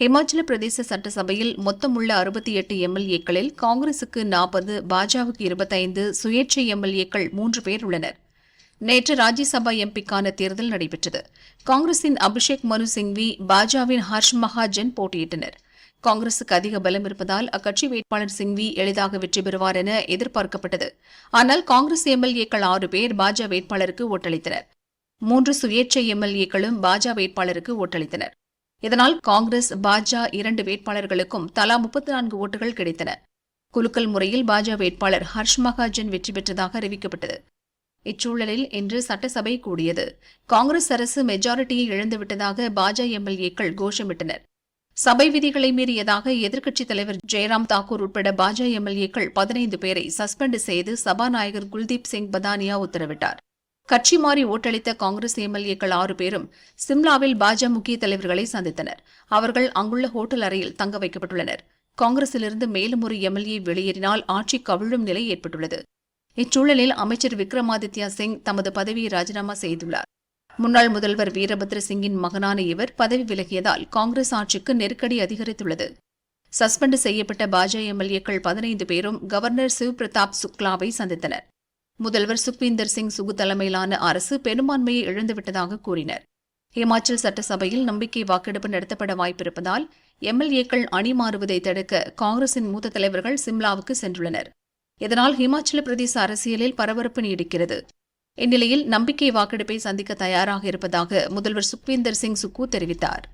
ஹிமாச்சல பிரதேச சட்டசபையில் மொத்தமுள்ள அறுபத்தி எட்டு எம்எல்ஏக்களில் காங்கிரசுக்கு நாற்பது பாஜகவுக்கு இருபத்தைந்து சுயேட்சை எம்எல்ஏக்கள் மூன்று பேர் உள்ளனர். நேற்று ராஜ்யசபா எம்பிக்கான தேர்தல் நடைபெற்றது. காங்கிரசின் அபிஷேக் மனு சிங்வி பாஜாவின் ஹர்ஷ் மகாஜன் போட்டியிட்டனர். காங்கிரசுக்கு அதிக பலம் இருப்பதால் அக்கட்சி வேட்பாளர் சிங்வி எளிதாக வெற்றி பெறுவார் என எதிர்பார்க்கப்பட்டது. ஆனால் காங்கிரஸ் எம்எல்ஏக்கள் ஆறு பேர் பாஜக வேட்பாளருக்கு ஓட்டளித்தனர். மூன்று சுயேட்சை எம்எல்ஏக்களும் பாஜக வேட்பாளருக்கு ஓட்டளித்தனர். இதனால் காங்கிரஸ் பாஜா இரண்டு வேட்பாளர்களுக்கும் தலா முப்பத்தி நான்கு ஓட்டுகள் கிடைத்தன. குலுக்கல் முறையில் பாஜா வேட்பாளர் ஹர்ஷ் மகாஜன் வெற்றி பெற்றதாக அறிவிக்கப்பட்டது. இச்சூழலில் இன்று சட்டசபை கூடியது. காங்கிரஸ் அரசு மெஜாரிட்டியை இழந்துவிட்டதாக பாஜக எம்எல்ஏக்கள் கோஷமிட்டனர். சபை விதிகளை மீறியதாக எதிர்க்கட்சித் தலைவர் ஜெயராம் தாக்கூர் உட்பட பாஜக எம்எல்ஏக்கள் பதினைந்து பேரை சஸ்பெண்ட் செய்து சபாநாயகர் குல்தீப் சிங் பதானியா உத்தரவிட்டார். கட்சி மாறி ஓட்டளித்த காங்கிரஸ் எம்எல்ஏக்கள் ஆறு பேரும் சிம்லாவில் பாஜக முக்கிய தலைவர்களை சந்தித்தனர். அவர்கள் அங்குள்ள ஹோட்டல் அறையில் தங்க வைக்கப்பட்டுள்ளனர். காங்கிரசிலிருந்து மேலும் ஒரு எம்எல்ஏ வெளியேறினால் ஆட்சி கவிழும் நிலை ஏற்பட்டுள்ளது. இச்சூழலில் அமைச்சர் விக்ரமாதித்யா சிங் தமது பதவியை ராஜினாமா செய்துள்ளார். முன்னாள் முதல்வர் வீரபத்ர சிங்கின் மகனான இவர் பதவி விலகியதால் காங்கிரஸ் ஆட்சிக்கு நெருக்கடி அதிகரித்துள்ளது. சஸ்பெண்ட் செய்யப்பட்ட பாஜக எம்எல்ஏக்கள் பதினைந்து பேரும் கவர்னர் சிவ் பிரதாப் சுக்லாவை சந்தித்தனர். முதல்வர் சுக்வீந்தர் சிங் சுகு தலைமையிலான அரசு பெரும்பான்மையை இழந்துவிட்டதாக கூறினர். ஹிமாச்சல் சட்டசபையில் நம்பிக்கை வாக்கெடுப்பு நடத்தப்பட வாய்ப்பிருப்பதால் எம்எல்ஏக்கள் அணி மாறுவதை தடுக்க காங்கிரசின் மூத்த தலைவர்கள் சிம்லாவுக்கு சென்றுள்ளனர். இதனால் ஹிமாச்சல பிரதேச அரசியலில் பரபரப்பு நீடிக்கிறது. இந்நிலையில் நம்பிக்கை வாக்கெடுப்பை சந்திக்க தயாராக இருப்பதாக முதல்வர் சுக்வீந்தர் சிங் சுக்கு தெரிவித்தார்.